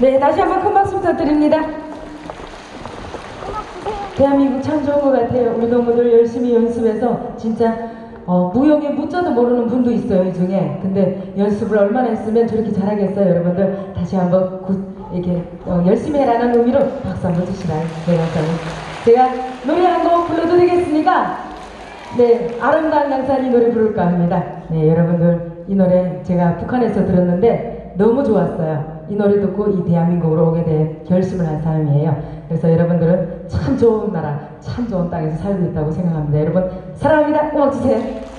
네, 다시 한번 큰 박수 부탁드립니다. 대한민국 참 좋은 것 같아요. 우리 동무들 열심히 연습해서 진짜 어, 무용의 무자도 모르는 분도 있어요 이 중에. 근데 연습을 얼마나 했으면 저렇게 잘하겠어요, 여러분들. 다시 한번 굿 이렇게 어, 열심히 해라는 의미로 박수 한번 주시나요? 네, 감사합니다. 제가 노래 한 곡 불러도 되겠습니까? 네, 아름다운 양산 이 노래 부를까 합니다. 네, 여러분들 이 노래 제가 북한에서 들었는데 너무 좋았어요. 이 노래 듣고 이 대한민국으로 오게 된 결심을 한 사람이에요. 그래서 여러분들은 참 좋은 나라, 참 좋은 땅에서 살고 있다고 생각합니다. 여러분 사랑합니다. 음악 주세요.